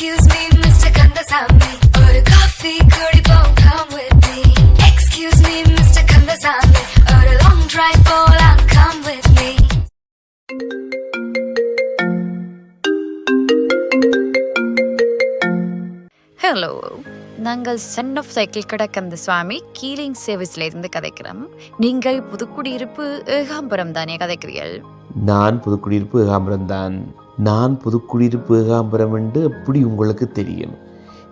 Excuse me, Mr. Kandasamy. ஒரு coffee குடிப்போம் come with me. Excuse me, Mr. Kandasamy. ஒரு long drive போலாம் come with me. Hello நாங்கள் son of cycle கடை கந்த சுவாமி கீலிங் சர்வீஸ்ல இருந்து கதைக்கிறோம் நீங்கள் புதுக்குடியிருப்பு ஏகாம்பரம் தானே கதைக்கிறீர்கள் நான் புதுக்குடியிருப்பு ஏகாம்பரம் தான் நான் புதுக்குடியிருப்பு ஏகாம்பரம் என்று எப்படி உங்களுக்கு தெரியும்?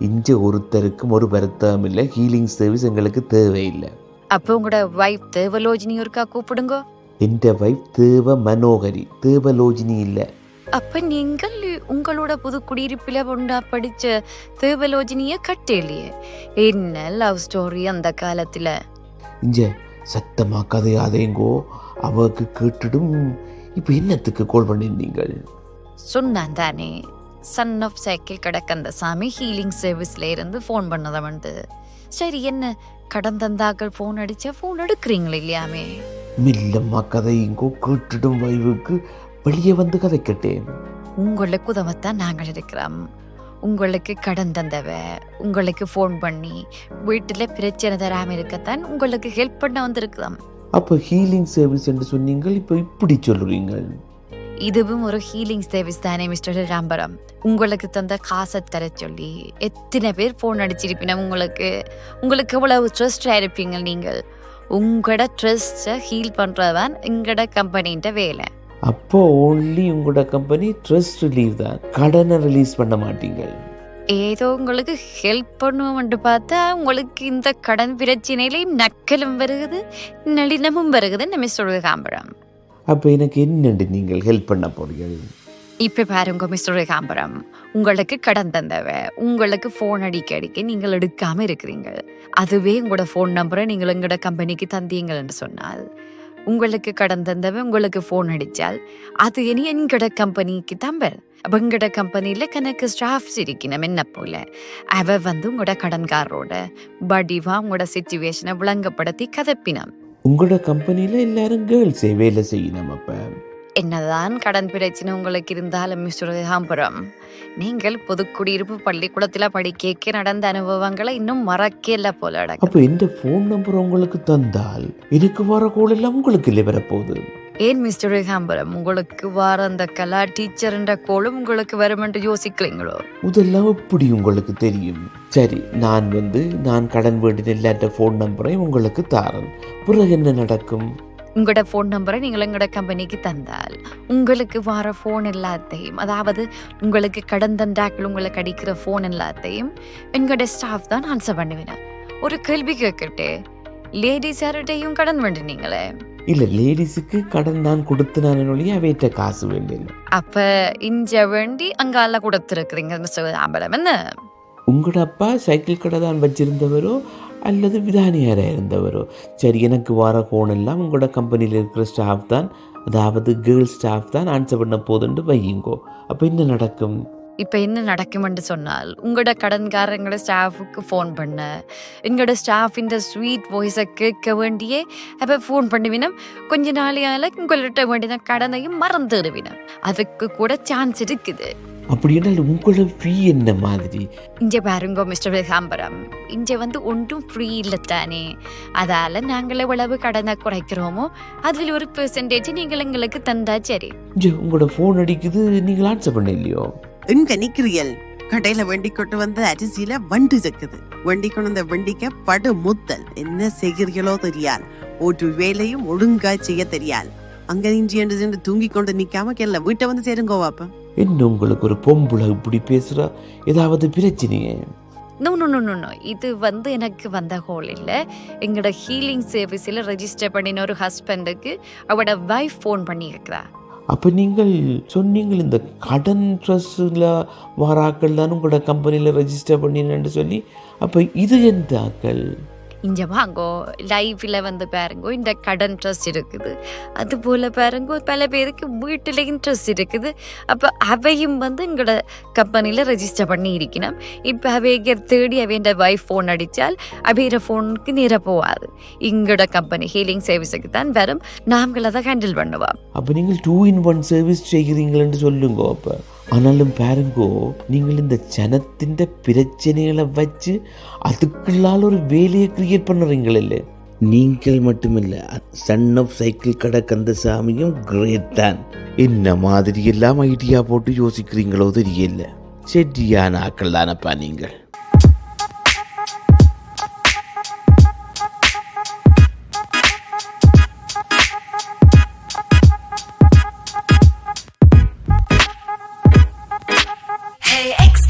இஞ்ச ஒருத்தருக்கும் ஒரு வருத்தம் இல்லை ஹீலிங் சர்வீஸ் எங்களுக்கு தேவையில்லை. அப்போ உங்களோட வைஃப் தேவலோஜினி ஒருக்கா கூப்பிடுங்க. என்ற வைஃப் தேவ மனோகரி தேவலோஜினி இல்லை. அப்ப நீங்கள் உங்களோட புது குடியிருப்பில ஒன்றா படிச்ச தேவலோஜினிய கட்டலையே. என்ன லவ் ஸ்டோரி அந்த காலத்துல? இஞ்ச சத்தமா கதையாதேங்கோ அவக்கு கேட்டுடும் இப்போ என்னத்துக்கு கால் பண்ணியிருந்தீங்கள்? சொன்னான் தானே சன் ஆஃப் சைக்கிள் கடை கந்த சாமி ஹீலிங் சர்வீஸ்ல இருந்து ஃபோன் பண்ணதவன்ட்டு சரி என்ன? கடன் தந்தாக்கள் ஃபோன் அடிச்சா ஃபோன் எடுக்கிறீங்களா இல்லையாமே? மெல்லம்மா கதையுங்கோ கேட்டுடும் வைவுக்கு வெளியே வந்து கதை கேட்டேன் உங்களுக்கு உதவத்தான் நாங்கள் இருக்கிறோம். உங்களுக்கு கடன் தந்தவ உங்களுக்கு ஃபோன் பண்ணி வீட்டில் பிரச்சனை தராம இருக்கத்தான் உங்களுக்கு ஹெல்ப் பண்ண வந்திருக்கிறோம். அப்போ ஹீலிங் சர்வீஸ் என்று சொன்னீங்கள் இப்போ இப்படி சொல்றீங்கள் இதுவும் ஒரு ஹீலிங் சர்வீஸ் தானே மிஸ்டர் ராம்பரம் உங்களுக்கு தந்த காசை தர சொல்லி எத்தனை பேர் ஃபோன் அடிச்சிருப்பினா உங்களுக்கு? உங்களுக்கு எவ்வளவு ட்ரஸ்ட் ஆயிருப்பீங்க நீங்கள்? உங்களோட ட்ரஸ்ட்டை ஹீல் பண்ணுறதான் எங்களோட கம்பெனின்ற வேலை. அப்போ ஓன்லி உங்களோட கம்பெனி ட்ரஸ்ட் ரிலீவ் தான். கடனை ரிலீஸ் பண்ண மாட்டீங்கள். ஏதோ உங்களுக்கு ஹெல்ப் பண்ணுவோம்னு பார்த்தா உங்களுக்கு இந்த கடன் பிரச்சனையிலையும் நக்கலும் வருகுது நளினமும் வருகுது நம்ம சொல்லுது காம்பரம். அப்போ எனக்கு என்னண்டு நீங்கள் ஹெல்ப் பண்ண போறீர்கள்? இப்போ பாருங்க மிஸ்டர் ரேகாம்பரம் உங்களுக்கு கடன் தந்தவ உங்களுக்கு ஃபோன் அடிக்க அடிக்க நீங்கள் எடுக்காமல் இருக்கிறீங்க. அதுவே உங்களோட ஃபோன் நம்பரை நீங்கள் எங்களோட கம்பெனிக்கு தந்தீங்கள்னு சொன்னால் உங்களுக்கு கடன் தந்தவ உங்களுக்கு ஃபோன் அடித்தால் அது இனி எங்களோட கம்பெனிக்கு தம்பர். அப்போ எங்களோட கம்பெனியில் கணக்கு ஸ்டாஃப்ஸ் இருக்கணும் என்ன போல? அவ வந்து உங்களோட கடன்காரரோட படிவா உங்களோட சுச்சுவேஷனை விளங்கப்படுத்தி கதப்பினம் உங்களோட கம்பெனியில் எல்லாரும் கேர்ள்ஸே வேலை செய்யணும் அப்போ என்னதான் கடன் பிரச்சனை உங்களுக்கு இருந்தாலும் மிஸ்டர் காம்பரம் நீங்கள் புதுக்குடியிருப்பு பள்ளிக்கூடத்தில் படிக்க நடந்த அனுபவங்களை இன்னும் மறக்கல போல. அப்போ எந்த ஃபோன் நம்பர் உங்களுக்கு தந்தால் எனக்கு வர கோல் எல்லாம் உங்களுக்கு இல்லை வரப்போகுது ஏன் மிஸ்டர் காம்பரம் உங்களுக்கு வார அந்த கலா டீச்சர்ன்ற கோளும் உங்களுக்கு வருமென்று யோசிக்கிறீங்களோ? இதெல்லாம் எப்படி உங்களுக்கு தெரியும்? சரி நான் வந்து நான் கடன் வேண்டின எல்லாட்ட ஃபோன் நம்பரையும் உங்களுக்கு தாரேன். பிறகு என்ன நடக்கும்? உங்களோட ஃபோன் நம்பரை நீங்கள் எங்களோட கம்பெனிக்கு தந்தால் உங்களுக்கு வர ஃபோன் எல்லாத்தையும் அதாவது உங்களுக்கு கடன் தந்தாக்கள் உங்களுக்கு அடிக்கிற ஃபோன் எல்லாத்தையும் எங்களோட ஸ்டாஃப் தான் ஆன்சர் பண்ணுவேன். ஒரு கேள்வி கேட்கட்டே லேடிஸ் யார்கிட்டையும் கடன் வேண்டினீங்களே? இல்லை லேடிஸுக்கு கடன் நான் கொடுத்து நான் ஒழிய அவையிட்ட காசு வேண்டியது அப்ப இஞ்ச வேண்டி அங்கால கொடுத்துருக்குறீங்க மிஸ்டர் ஆம்பலம் என்ன? உங்களோட அப்பா சைக்கிள் கடை தான் வச்சிருந்தவரோ அல்லது விதானியாராக இருந்தவரோ? சரி எனக்கு வர ஃபோன் எல்லாம் உங்களோட கம்பெனியில் இருக்கிற ஸ்டாஃப் தான் அதாவது கேர்ள் ஸ்டாஃப் தான் ஆன்சர் பண்ண போதுன்னு வையுங்கோ. அப்போ என்ன நடக்கும்? இப்ப என்ன நடக்கும்னு சொன்னால் உங்களோட கடன்காரங்களோட ஸ்டாஃபுக்கு ஃபோன் பண்ண. எங்களோட ஸ்டாஃப் இந்த ஸ்வீட் வாய்ஸை கேட்க வேண்டியே அப்போ ஃபோன் பண்ணுவினம். கொஞ்ச நாளையால உங்கள்கிட்ட வேண்டிய கடனையும் மறந்துடுவினம் அதுக்கு கூட சான்ஸ் இருக்குது. அப்படி என்றால் உங்களோட ஃபீ என்ன மாதிரி? இங்கே பாருங்க மிஸ்டர் விகாம்பரம் இங்கே வந்து ஒன்றும் ஃப்ரீ இல்லை தானே. அதால நாங்கள் எவ்வளவு கடனை குறைக்கிறோமோ அதில் ஒரு பெர்சன்டேஜ் நீங்கள் எங்களுக்கு தந்தா சரி. உங்களோட ஃபோன் அடிக்குது நீங்கள் ஆன்சர் பண்ண இல்லையோ எங்க நிக்கிறியல்? கடையில வண்டி கொண்டு வந்த அரிசியில வண்டு செக்குது வண்டி கொண்டு வந்த வண்டிக்க படு முத்தல் என்ன செய்கிறீர்களோ தெரியால். ஒரு வேலையும் ஒழுங்கா செய்ய தெரியால். அங்க இஞ்சி என்று சென்று தூங்கி கொண்டு நிக்காம கெல்ல வீட்டை வந்து சேருங்கோ வாப்ப என்ன உங்களுக்கு ஒரு பொம்பளை இப்படி பேசுகிறா ஏதாவது பிரச்சனையே? No no no no no இது வந்து எனக்கு வந்த ஹோல் இல்லை. எங்களோட ஹீலிங் சர்வீஸில் ரெஜிஸ்டர் பண்ணின ஒரு ஹஸ்பண்டுக்கு அவட வைஃப் ஃபோன் பண்ணியிருக்கிறா. அப்போ நீங்கள் சொன்னீங்கள் இந்த கடன் ட்ரெஸ்ஸில் வாராக்கள் தான் உங்களோட கம்பெனியில் ரெஜிஸ்டர் பண்ணினேன்னு சொல்லி. அப்போ இது எந்த ஆக்கள் இங்க வாங்கோ லைஃப்ல வந்து பாருங்கோ இந்த கடன் ட்ரஸ்ட் இருக்குது. அது போல பாருங்கோ பல பேருக்கு வீட்டுல இன்ட்ரெஸ்ட் இருக்குது. அப்ப அவையும் வந்து எங்களோட கம்பெனியில் ரெஜிஸ்டர் பண்ணி இருக்கணும். இப்ப அவைகர் தேடி அவையோட வைஃப் ஃபோன் அடிச்சால் அவையோட ஃபோனுக்கு நேர போகாது. எங்களோட கம்பெனி ஹீலிங் சர்வீஸுக்கு தான் வரும். நாங்கள் அதை ஹேண்டில் பண்ணுவோம். அப்போ நீங்கள் டூ இன் ஒன் சர்வீஸ் செய்கிறீங்களேன்னு சொல்லுங்க அப்போ. ஆனாலும் பாருங்கோ நீங்கள் இந்த ஜனத்தின் பிரச்சனைகளை வச்சு அதுக்குள்ளால ஒரு வேலையை கிரியேட் பண்ணுறீங்களே. நீங்கள் மட்டுமில்ல சன் ஆஃப் சைக்கிள் கடை கந்தசாமியும் கிரேட் தான். என்ன மாதிரி எல்லாம் ஐடியா போட்டு யோசிக்கிறீங்களோ தெரியல. செட்டியான ஆக்கள் தானப்பா நீங்கள்.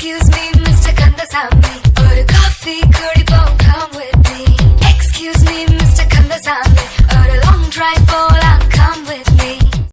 Excuse me, Mr. Kandasamy. Order coffee, curdy bone, come with me. Excuse me,